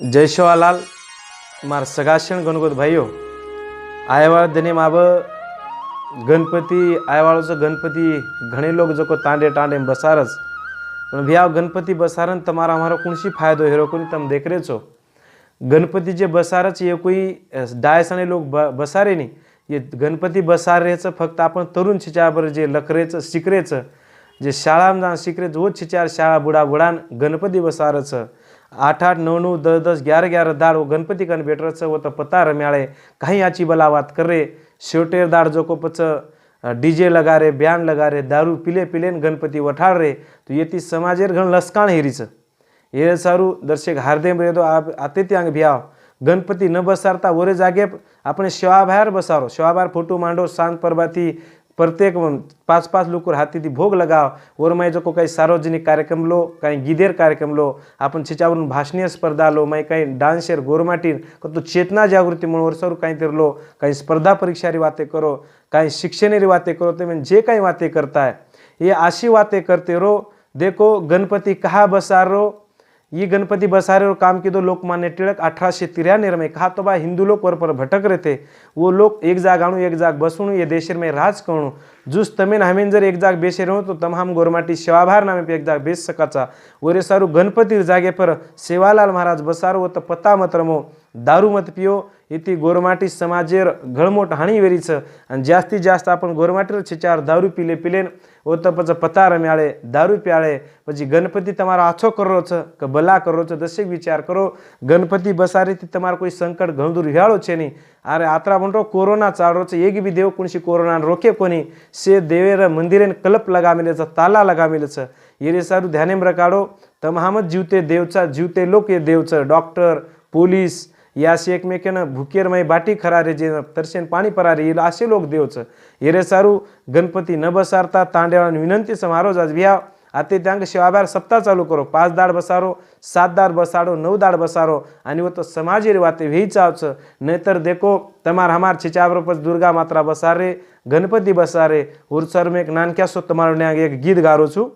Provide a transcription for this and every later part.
जय शिवालाल मार सगाशन गणगुत भाइयो आयवाड दिने माब गणपती आयवाडूचं गणपती घणे लोग जको तांडे तांडे बसारच. पण भैया गणपती बसारन तमारा म्हारो कुणशी फायदो हेरो कोणी तम देख रेचो गणपती जे बसारच ये कोई डायसाणी लोग ब बसारे नी. ये गणपती बसारेचं फक्त आपण तरुण छिच्याभर जे लकरेचं शिकरेचं जे शाळा जाण शिकरेच जो छिचियार शाळा बुडा बुढान गणपती बसारच. आठ आठ नऊ नऊ दस दस ग्यारह ग्यारह दाड वो गणपती कन भेटरचं व तर पता रम्याळे काही याची बलावात करे. शेवटेर दाड जोकोपच को पच डीजे लगा रे ब्यान लगा रे दारू पिले पिले न गणपती वठाड रे तू येती समाजेर घण लसकाण हेरीचं. हे सारू दर्शक हार्देम रेदो आप आते त्यांग भ्याव. गणपती न बसारता वरे जागे आपण शेवाबाहेर बसारो. शेवाबाहेर फोटो मांडो सांग परबाती प्रत्येक पाच पाच लोक हाती ती भोग लगाव. वरमाय जो को काही सार्वजनिक कार्यक्रम लो काही गिदेर कार्यक्रम लो आपण त्याच्यावरून भाषणीय स्पर्धा आलो माई काही डान्सर गोरमाटीन तो चेतना जागृती म्हणून वरसावर काहीतरी लो काही स्पर्धा परीक्षारी वाते करो काही शिक्षणेरी वाते करो ते म्हणजे जे काही वाते करताय ये अशी वाते करते रो देखो गणपती कहा बसारो ये गणपति बसारे और काम की दो लोकमान्य टिळक अठारह तिरानवे में कहा तो बा हिंदू लोग वर पर भटक रहे थे। वो लोग एक जाग आणू एक जाग बसुणु ये देशर में राज करणू। जुस तमेन हमें जर एक जाग बेसे रहो तो तम हम गोरमाटी सेवाभार नामे पे एक जाग बेस सकाचा। वरे सारू गणपति जागे पर सेवालाल महाराज बसारो तो पता मत रमो। दारू मत पियो इथे गोरमाटी समाजेर घळमोट हानी वेरीच आणि जास्तीत जास्त आपण गोरमाटीर छिचार दारू पिले पिलेन ओत पचं पतार म्याळे दारू प्याळे पजी गणपती तमारा आछो करो छ क बला करो छ दशिक विचार करो गणपती बसारी ती तमार कोई संकट घणदूर ह्याळो छे नी अरे आत्रा म्हणतो कोरोना चालो छ एक बी देव कुणशी कोरोना रोके कोणी से देवेर मंदिरेन कलप लगामिले छ ताला लगामिले छ येरे सारू ध्याने रकाडो तमहामत जीवते देवचा जीवते लोक ये देवचं डॉक्टर पोलीस हे एकमेकेनं एकमेकानं भुकेरमय बाटी खरारे जे तरशेन पाणी परारे येईल असे लोक देवचं. हिरे सारू गणपती न बसारता तांड्यावर विनंती समारोज आज विया आते त्यांक शिवाभार सप्ताह चालू करो. पाच दाड बसारो सात दाड बसाडो नऊ दाड बसारो. आणि वत समाजेर वाते वेही चावचं. नाहीतर देखो तमार हमार छिचाबरोबर दुर्गा मात्रा बसारे गणपती बसारे. उरसर में एक नानक्या सो तमार एक गीत गारो छू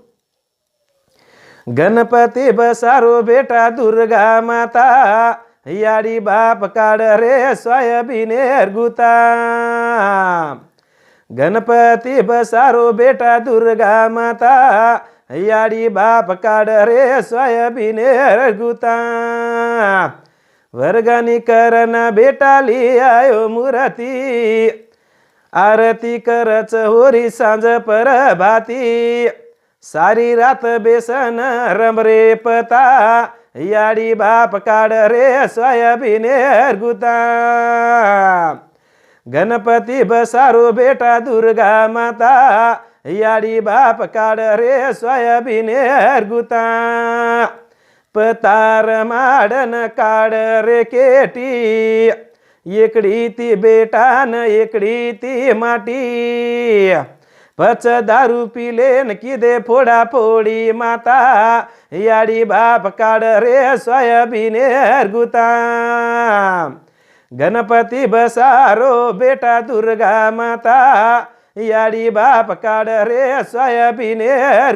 गणपती बसारो बेटा दुर्गा माता. याडी बाप काड रे सोयाबीनेर गुता गणपती बसारो बेटा दुर्गा माता. याडी बाप काड रे सोयाबीनेर गुता वर्गणी करन बेटाली आयो मुरती. आरती करच होरी सांज पर भाती सारी रात बेसन रमरे पता. याडी बाप काड रे सोयाबीन गुता गणपती बसारू बेटा दुर्गा माता. याडी बाप काड रे सोयाबीन गुता पतार माडन काड रे केटी. एकडी ती बेटा न एकडी ती माटी. पच दारू पिलेन किदे फोडा फोडी माता. याडी बाप काड रे सोयाबीन गुताम गणपती बसारो बेटा दुर्गा माता. याडी बाप काड रे सोयाबीनेर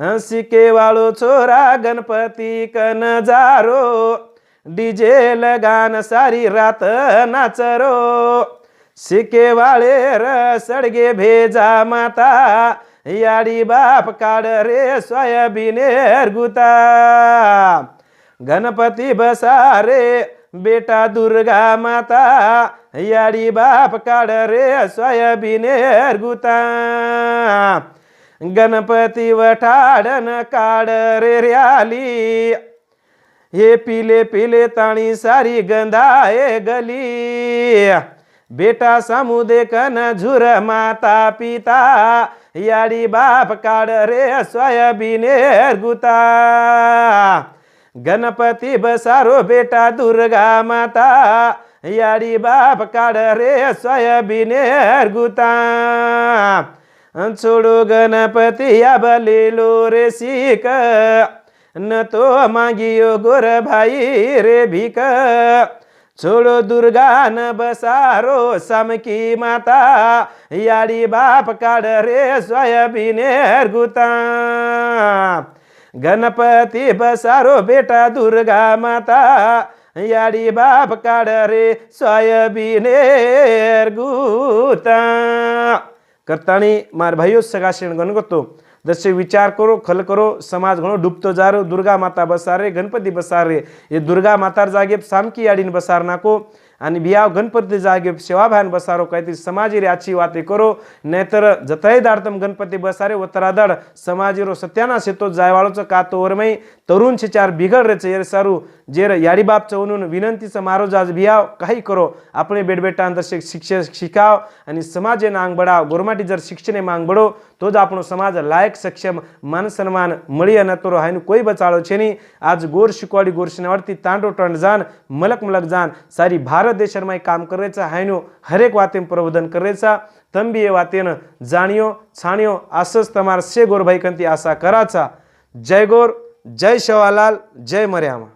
सिके सिकेवाळो छोरा गणपती कन जारो. डीजे लगान सारी रात नाचरो. सिकेवाळे र सडगे भेजा माता. याडी बाप काड रे सोयाबीनेर गुता गणपती बसा रे बेटा दुर्गा माता. याडी बाप काड रे सोयाबीनेर गुता गणपती वठाडन काड रे र्याली हे पिले पिले ताणी सारी गंधाये गली. बेटा समुदे कन झुर माता पिता. याडी बाप काड रे सोयाबीनेर गुता. गणपती बसारो बेटा दुर्गा माता. याडी बाप काड रे सोयाबीनेर गुता. सोडू गणपती या बलिलो रे सीक. न तो मागियो गोर भाई रे भीक. छोडो दुर्गान बसारो समकी माता याडी बाप काड रे सोयाबिनेर गुता गणपती बसारो बेटा दुर्गा माता याडी बाप काड रे सोयाबिनेर गुता करताणी मार भाईयो सगळा शेणगण करतो जसे विचार करो खल करो समाज घणो डुबतो जारो दुर्गा माता बसार रे गणपती बसार रे हे दुर्गा मातार जागे सामकी याडीन बसार नाको आणि बियाव गणपती जागे सेवाभान बसारो काहीतरी समाजी रे आची वाते करो नाहीतर जतय दाडतम गणपती बसारे वतरादड समाजी रो सत्यानाश येतो जायवाळोचं का तो वरमई तरुण चार बिघड रे येर सारू जेर याडी बाप चवनून विनंतीचं मारो जाज बियाव काही करो આપણે બેડ બેટા અંદર શિક્ષક શીખાવ અને સમાજે નાંગ બળાવ ગોરમાટી જર શિક્ષણે માંગ બળો તો જ આપણો સમાજ લાયક સક્ષમ માન સન્માન મળી અને તો હાઈનું કોઈ બચાડો છે નહીં આજ ગોર શીખવાડી ગોર શીખવાડતી તાંડો ટંડ જાન મલક મલક જાન સારી ભારત भारत देशरमा एक काम करे चा हाइनो हरे क वातिन प्रबुद्धन करे चा तम भी ये वातिन जानियो छानियो आसस तमार से गोर भाई कंती आशा करा चा जय गोर जय शवालाल जय मरियामा.